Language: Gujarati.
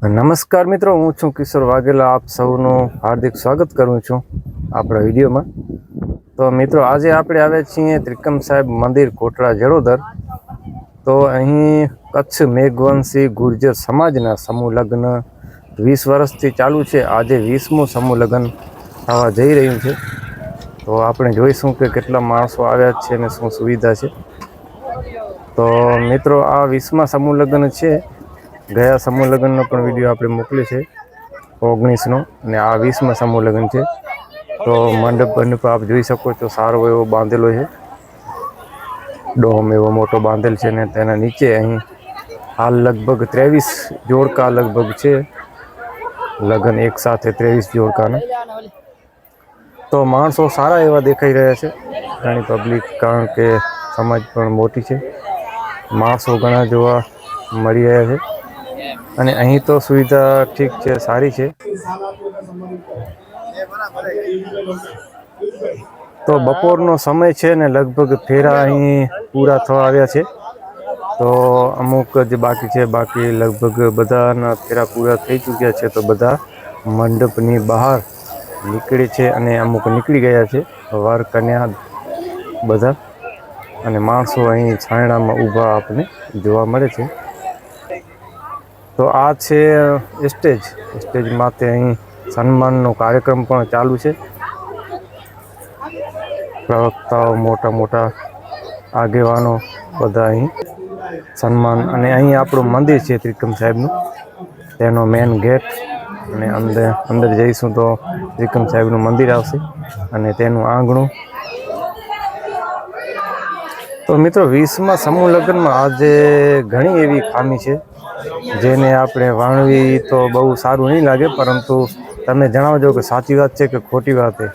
નમસ્કાર મિત્રો, હું છું કિશોર વાઘેલા. આપ સૌનું હાર્દિક સ્વાગત કરું છું આપણા વિડીયોમાં. તો મિત્રો, આજે આપણે આવ્યા છીએ ત્રિકમ સાહેબ મંદિર કોટડા જડોદર. તો અહીં કચ્છ મેઘવંશી ગુર્જર સમાજના સમૂહ લગ્ન વીસ વર્ષથી ચાલુ છે. આજે વીસમું સમૂહ લગ્ન થવા જઈ રહ્યું છે. તો આપણે જોઈશું કે કેટલા માણસો આવ્યા છે અને શું સુવિધા છે. તો મિત્રો, આ વીસમા સમૂહ લગ્ન છે. ગયા સમૂહ લગ્નનો પણ વીડિયો આપણે મોકલ્યો છે. ઓગણીસનો અને આ વીસમાં સમૂહ લગ્ન છે. તો મંડપ મંડપ આપ જોઈ શકો છો, સારો એવો બાંધેલો છે. ડોમ એવો મોટો બાંધેલ છે ને તેના નીચે અહીં હાલ લગભગ ત્રેવીસ જોડકા લગભગ છે. લગ્ન એક સાથે ત્રેવીસ જોડકાના. તો માણસો સારા એવા દેખાઈ રહ્યા છે. ઘણી પબ્લિક કારણ કે સમાજ પણ મોટી છે. માણસો ઘણા જોવા મળી રહ્યા છે. અને અહીં તો સુવિધા ઠીક છે, સારી છે. તો બપોરનો સમય છે ને લગભગ ફેરા અહીં પૂરા થવા આવ્યા છે. તો અમુક જે બાકી છે, બાકી લગભગ બધાના ફેરા પૂરા થઈ ચૂક્યા છે, તો બધા મંડપની બહાર નીકળે છે અને અમુક નીકળી ગયા છે વાર કન્યા બધા. અને માણસો અહીં છાંયડામાં ઊભા આપને જોવા મળે છે. તો આ છે સ્ટેજ. સ્ટેજ માથે અહીં સન્માનનો કાર્યક્રમ પણ ચાલુ છે. પ્રવક્તાઓ, મોટા મોટા આગેવાનો બધા અહીં સન્માન અને અહીં આપણું મંદિર છે ત્રિકમ સાહેબનું. તેનો મેન ગેટ અને અંદર અંદર જઈશું તો ત્રિકમ સાહેબનું મંદિર આવશે અને તેનું આંગણું તો મિત્રો વીસમાં સમૂહ લગ્નમાં આજે ઘણી એવી ખામી છે, જેને આપણે વાણવી તો બહુ સારું નહીં લાગે, પરંતુ તમે જણાવજો કે સાચી વાત છે કે ખોટી વાત છે?